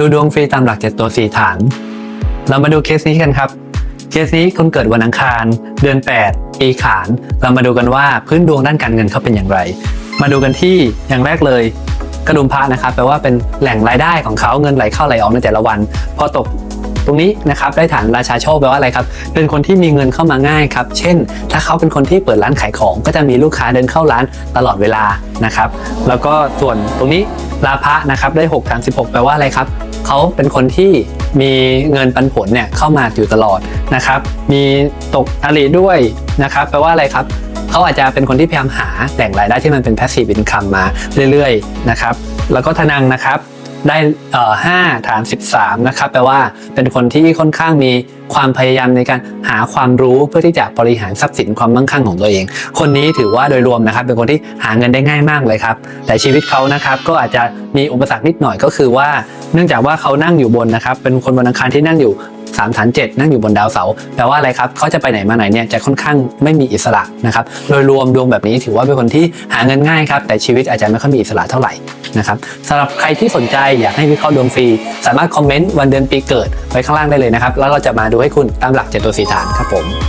ดูดวงฟรีตามหลักเจ็ดตัวสี่ฐาน เรามาดูเคสนี้กันครับ เคสนี้คนเกิดวันอังคาร เดือน 8 ปีขาน เรามาดูกันว่าพื้นดวงด้านการเงินเขาเป็นอย่างไร มาดูกันที่อย่างแรกเลยกระดุมพระนะครับแปลว่าเป็นแหล่งรายได้ของเขาเงินไหลเข้าไหลออกในแต่ละวัน พอตก ตรงนี้นะครับได้ฐานราชาโชคแปลว่าอะไรครับ เป็นคนที่มีเงินเข้ามาง่ายครับ เช่น ถ้าเขาเป็นคนที่เปิดร้านขายของ ก็จะมีลูกค้าเดินเข้าร้านตลอดเวลานะครับ แล้วก็ส่วนตรงนี้ลาภะนะครับได้6ฐาน16 แปลว่าอะไรครับเขาเป็นคนที่มีเงินปันผลเนี่ยเข้ามาอยู่ตลอดนะครับ มีตกอลีด้วยนะครับ แปลว่าอะไรครับเขาอาจจะเป็นคนที่พยายามหาแหล่งรายได้ที่มันเป็น passive income มาเรื่อยๆนะครับ แล้วก็ทนังนะครับ ได้5ฐาน 13 นะครับแปลว่าเป็นคนที่ค่อนข้างมีความพยายามในการหาความรู้เพื่อที่จะบริหารทรัพย์สินความมั่งคั่งของตัวเอง คนนี้ถือว่าโดยรวมนะครับ เป็นคนที่หาเงินได้ง่ายมากเลยครับ แต่ชีวิตเขานะครับก็อาจจะมีอุปสรรคนิดหน่อยก็คือว่า เนื่องจากว่าเขานั่งอยู่บนนะครับ เป็นคนบนอังคารที่นั่งอยู่ 3ฐาน7 นั่งอยู่บนดาวเสาร์แปลว่าอะไรครับเขาจะไปไหนมาไหนเนี่ยจะค่อนข้างไม่มีอิสระนะครับโดยรวมดวงแบบนี้ถือว่าเป็นคนที่หาเงินง่ายครับแต่ชีวิตอาจจะไม่ค่อยมีอิสระเท่าไหร่นะครับสำหรับใครที่สนใจอยากให้วิเคราะห์ดวงฟรี สามารถคอมเมนต์วันเดือนปีเกิดไว้ข้างล่างได้เลยนะครับแล้วเราจะมาดูให้คุณตามหลักเจตัวสีฐานครับผม